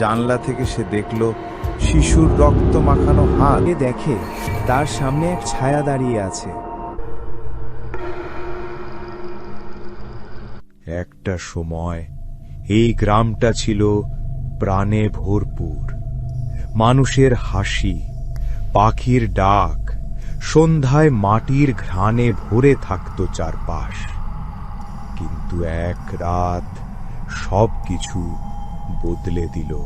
জানলা থেকে সে দেখল শিশুর রক্ত মাখানো হাত। দেখে তার সামনে এক ছায়া দাঁড়িয়ে আছে। একটা সময় এই গ্রামটা ছিল প্রাণে ভরপুর। মানুষের হাসি, পাখির ডাক, সন্ধ্যায় মাটির ঘ্রাণে ভরে থাকত চারপাশ। কিন্তু এক রাত সব কিছু বদলে দিল।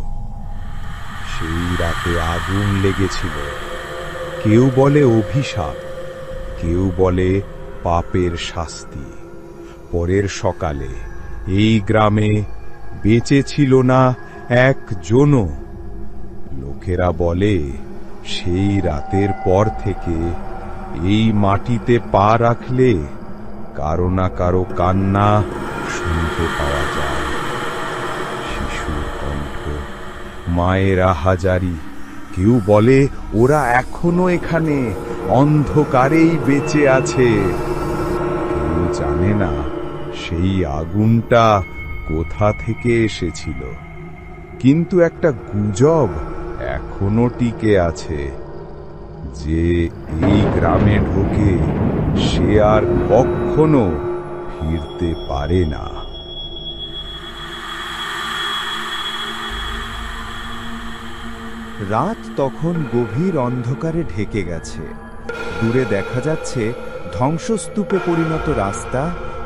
সেই রাতে আগুন লেগেছিল। কেউ বলে অভিশাপ, কেউ বলে পাপের শাস্তি। পরের সকালে এই গ্রামে বেঁচে ছিল না একজনও। লোকেরা বলে, সেই রাতের পর থেকে এই মাটিতে পা রাখলে কারও না কারও কান্না শুনতে পাওয়া যায়। মায়ের হাজারি কেউ বলে, ওরা এখনও এখানে, অন্ধকারেই বেঁচে আছে। কেউ জানে না, সেই আগুনটা কোথা থেকে এসেছিল। কিন্তু একটা গুজব এখনও টিকে আছে, যে এই গ্রামে ঢোকে সে আর কখনো ফিরতে পারে না। রাত তখন গভীর অন্ধকারে ঢেকে গেছে। দূরে দেখা যাচ্ছে ধ্বংসস্তূপে পরিণত রাস্তা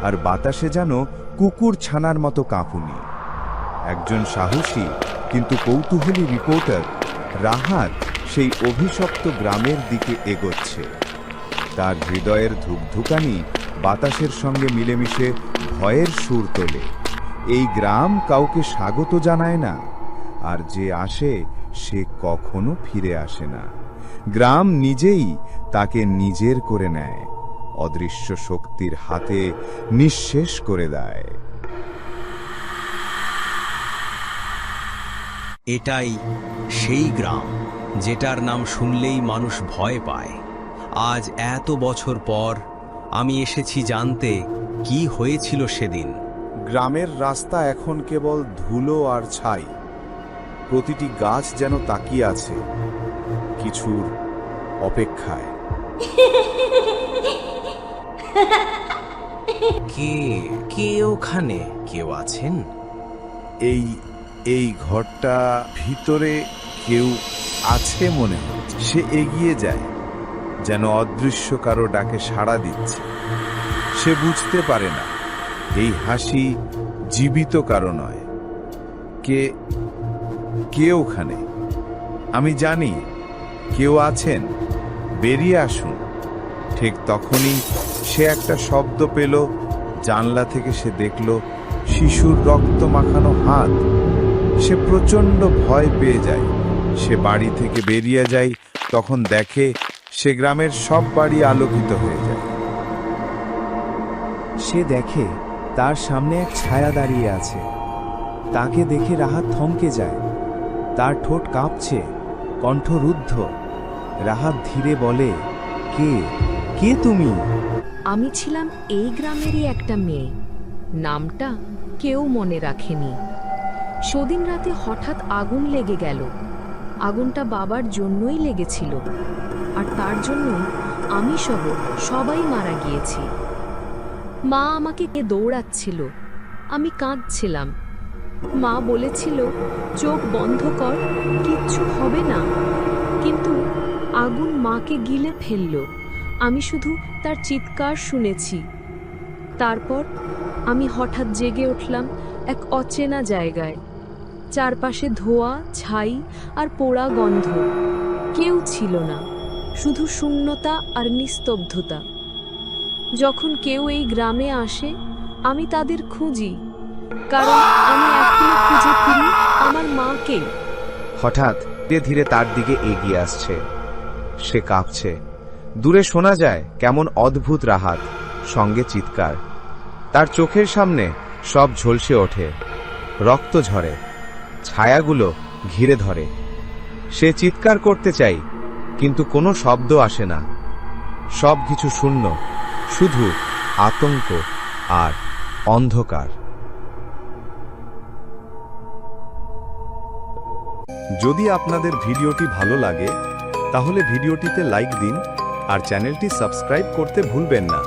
আর বাতাসে যেন কুকুর ছানার মতো কাঁপুনি। একজন সাহসী কিন্তু কৌতূহলী রিপোর্টার রাহাত সেই অভিশপ্ত গ্রামের দিকে এগোচ্ছে। তার হৃদয়ের ধুকধুকানি বাতাসের সঙ্গে মিলেমিশে ভয়ের সুর তোলে। এই গ্রাম কাউকে স্বাগত জানায় না, আর যে আসে সে কখনো ফিরে আসে না। গ্রাম নিজেই তাকে নিজের করে নেয় অদৃশ্য শক্তির হাতে নিঃশেষ করে দেয়। এটাই সেই গ্রাম যেটার নাম শুনলেই মানুষ ভয় পায়। আজ এত বছর পর আমি এসেছি জানতে কি হয়েছিল সেদিন। গ্রামের রাস্তা এখন কেবল ধুলো আর ছাই। প্রতিটি গাছ যেন তাকিয়ে আছে কিছুর অপেক্ষায়। কে কে ওখানে? কেউ আছেন? এই এই ঘরটা ভিতরে কেউ আছে মনে হচ্ছে। সে এগিয়ে যায় যেন অদৃশ্য কারও ডাকে সাড়া দিচ্ছে। সে বুঝতে পারে না এই হাসি জীবিত কারও নয়। কে কে ওখানে? আমি জানি কেউ আছেন, বেরিয়ে আসুন। ঠিক তখনই সে একটা শব্দ পেল, জানলা থেকে সে দেখল শিশুর রক্ত মাখানো হাত। সে প্রচণ্ড ভয় পেয়ে যায়। সে বাড়ি থেকে বেরিয়ে যায়, তখন দেখে সে গ্রামের সব বাড়ি আলোকিত হয়ে যায়। সে দেখে তার সামনে এক ছায়া দাঁড়িয়ে আছে। তাকে দেখে রাহাত থমকে যায়। তার ঠোঁট কাঁপছে কণ্ঠ রুদ্ধ রাহাত ধীরে বলে, কে? কে তুমি? আমি ছিলাম এই গ্রামেরই একটা মেয়ে। নামটা কেউ মনে রাখেনি। সেদিন রাতে হঠাৎ আগুন লেগে গেল। আগুনটা বাবার জন্যই লেগেছিল। আর তার জন্য আমি সহ সবাই মারা গিয়েছি। মা আমাকে কে দৌড়াচ্ছিল। আমি কাঁদছিলাম। মা বলেছিল, চোখ বন্ধ কর, কিচ্ছু হবে না। কিন্তু আগুন মাকে গিলে ফেলল। আমি শুধু তার চিৎকার শুনেছি। তারপর আমি হঠাৎ জেগে উঠলাম এক অচেনা জায়গায়। চারপাশে ধোয়া, ছাই আর পোড়া গন্ধ। কেউ ছিল না, শুধু শূন্যতা আর নিস্তব্ধতা। যখন কেউ এই গ্রামে আসে, আমি তাদের খুঁজি, কারণ আমি আমার মাকে। হঠাৎ ধীরে ধীরে তার দিকে এগিয়ে আসছে। সে কাঁপছে। দূরে শোনা যায় কেমন অদ্ভুত রাহাত, সঙ্গে চিৎকার। তার চোখের সামনে সব ঝলসে ওঠে। রক্ত ঝরে। ছায়াগুলো ঘিরে ধরে। সে চিৎকার করতে চাই, কিন্তু কোনো শব্দ আসে না। সব কিছু শূন্য, শুধু আতঙ্ক আর অন্ধকার। যদি আপনাদের ভিডিওটি ভালো লাগে, তাহলে ভিডিওটিতে লাইক দিন আর চ্যানেলটি সাবস্ক্রাইব করতে ভুলবেন না।